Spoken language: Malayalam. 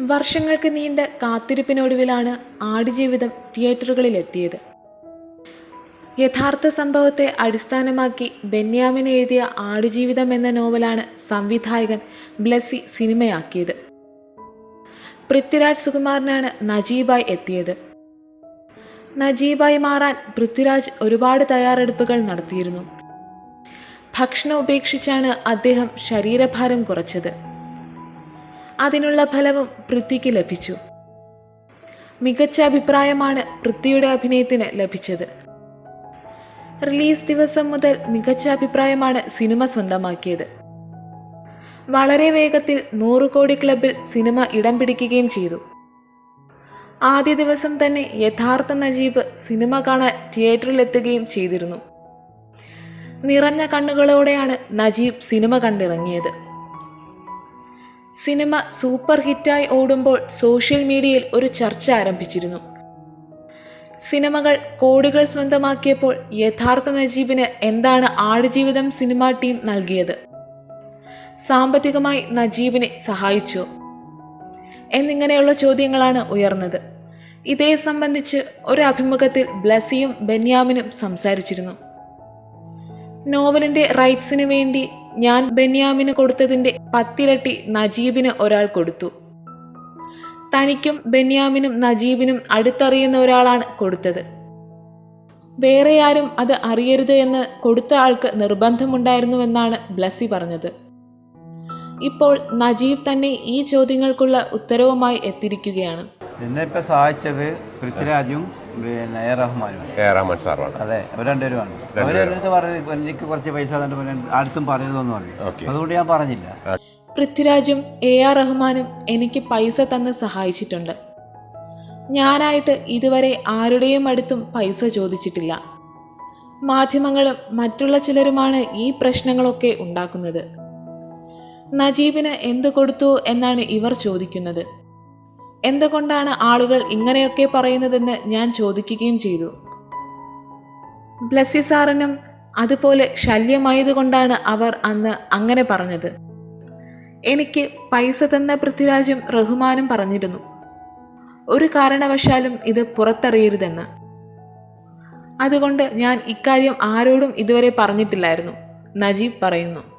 വർഷങ്ങൾക്ക് നീണ്ട കാത്തിരിപ്പിനൊടുവിലാണ് ആടുജീവിതം തിയേറ്ററുകളിലെത്തിയത്. യഥാർത്ഥ സംഭവത്തെ അടിസ്ഥാനമാക്കി ബെന്യാമിൻ എഴുതിയ ആടുജീവിതം എന്ന നോവലാണ് സംവിധായകൻ ബ്ലസ്സി സിനിമയാക്കിയത്. പൃഥ്വിരാജ് സുകുമാറിനാണ് നജീബായി എത്തിയത്. നജീബായി മാറാൻ പൃഥ്വിരാജ് ഒരുപാട് തയ്യാറെടുപ്പുകൾ നടത്തിയിരുന്നു. ഭക്ഷണം ഉപേക്ഷിച്ചാണ് അദ്ദേഹം ശരീരഭാരം കുറച്ചത്. അതിനുള്ള ഫലവും പൃഥ്വിക്ക് ലഭിച്ചു. മികച്ച അഭിപ്രായമാണ് പൃഥ്വിയുടെ അഭിനയത്തിന് ലഭിച്ചത്. റിലീസ് ദിവസം മുതൽ മികച്ച അഭിപ്രായമാണ് സിനിമ സ്വന്തമാക്കിയത്. വളരെ വേഗത്തിൽ നൂറ് കോടി ക്ലബിൽ സിനിമ ഇടം പിടിക്കുകയും ചെയ്തു. ആദ്യ ദിവസം തന്നെ യഥാർത്ഥ നജീബ് സിനിമ കാണാൻ തിയേറ്ററിലെത്തുകയും ചെയ്തിരുന്നു. നിറഞ്ഞ കണ്ണുകളോടെയാണ് നജീബ് സിനിമ കണ്ടിറങ്ങിയത്. സിനിമ സൂപ്പർ ഹിറ്റായി ഓടുമ്പോൾ സോഷ്യൽ മീഡിയയിൽ ഒരു ചർച്ച ആരംഭിച്ചിരുന്നു. സിനിമകൾ കോടികൾ സ്വന്തമാക്കിയപ്പോൾ യഥാർത്ഥ നജീബിന് എന്താണ് ആടുജീവിതം സിനിമ ടീം നൽകിയത്? സാമ്പത്തികമായി നജീബിനെ സഹായിച്ചു? എന്നിങ്ങനെയുള്ള ചോദ്യങ്ങളാണ് ഉയർന്നത്. ഇതേ സംബന്ധിച്ച് ഒരു അഭിമുഖത്തിൽ ബ്ലസിയും ബെന്യാമിനും സംസാരിച്ചിരുന്നു. നോവലിന്റെ റൈറ്റ്സിന് വേണ്ടി ഞാൻ ബെന്യാമിന് കൊടുത്തതിന്റെ പത്തിരട്ടി നജീബിന് ഒരാൾ കൊടുത്തു. തനിക്കും ബെന്യാമിനും നജീബിനും അടുത്തറിയുന്ന ഒരാളാണ് കൊടുത്തത്. വേറെ ആരും അത് അറിയരുത് എന്ന് കൊടുത്ത ആൾക്ക് നിർബന്ധമുണ്ടായിരുന്നുവെന്നാണ് ബ്ലസ്സി പറഞ്ഞത്. ഇപ്പോൾ നജീബ് തന്നെ ഈ ചോദ്യങ്ങൾക്കുള്ള ഉത്തരവുമായി എത്തിയിരിക്കുകയാണ്. എന്നെ ഇപ്പം സഹായിച്ചത് പൃഥ്വിരാജും പിന്നെ എ റഹ്മാനും. എ റഹ്മാൻ സാറുമാണ്. അതെ അവർ രണ്ടുപേരുമാണ് അവർ എന്നിട്ട് പറഞ്ഞു എനിക്ക് കുറച്ച് പൈസ തന്നിട്ട് അടുത്തും പറയരുതെന്ന് പറഞ്ഞു. അതുകൊണ്ട് ഞാൻ പറഞ്ഞില്ല. പൃഥ്വിരാജും എ ആർ റഹ്മാനും എനിക്ക് പൈസ തന്ന് സഹായിച്ചിട്ടുണ്ട്. ഞാനായിട്ട് ഇതുവരെ ആരുടെയും അടുത്തും പൈസ ചോദിച്ചിട്ടില്ല. മാധ്യമങ്ങളും മറ്റുള്ള ചിലരുമാണ് ഈ പ്രശ്നങ്ങളൊക്കെ ഉണ്ടാക്കുന്നത്. നജീബിന് എന്ത് കൊടുത്തു എന്നാണ് ഇവർ ചോദിക്കുന്നത്. എന്തുകൊണ്ടാണ് ആളുകൾ ഇങ്ങനെയൊക്കെ പറയുന്നതെന്ന് ഞാൻ ചോദിക്കുകയും ചെയ്തു. ബ്ലസ്സി സാറിനും അതുപോലെ ശല്യമായതുകൊണ്ടാണ് അവർ അന്ന് അങ്ങനെ പറഞ്ഞത്. എനിക്ക് പൈസ തന്ന പൃഥ്വിരാജും റഹ്മാനും പറഞ്ഞിരുന്നു. ഒരു കാരണവശാലും ഇത് പുറത്തറിയരുതെന്ന്. അതുകൊണ്ട് ഞാൻ ഇക്കാര്യം ആരോടും ഇതുവരെ പറഞ്ഞിട്ടില്ലായിരുന്നു നജീബ് പറയുന്നു.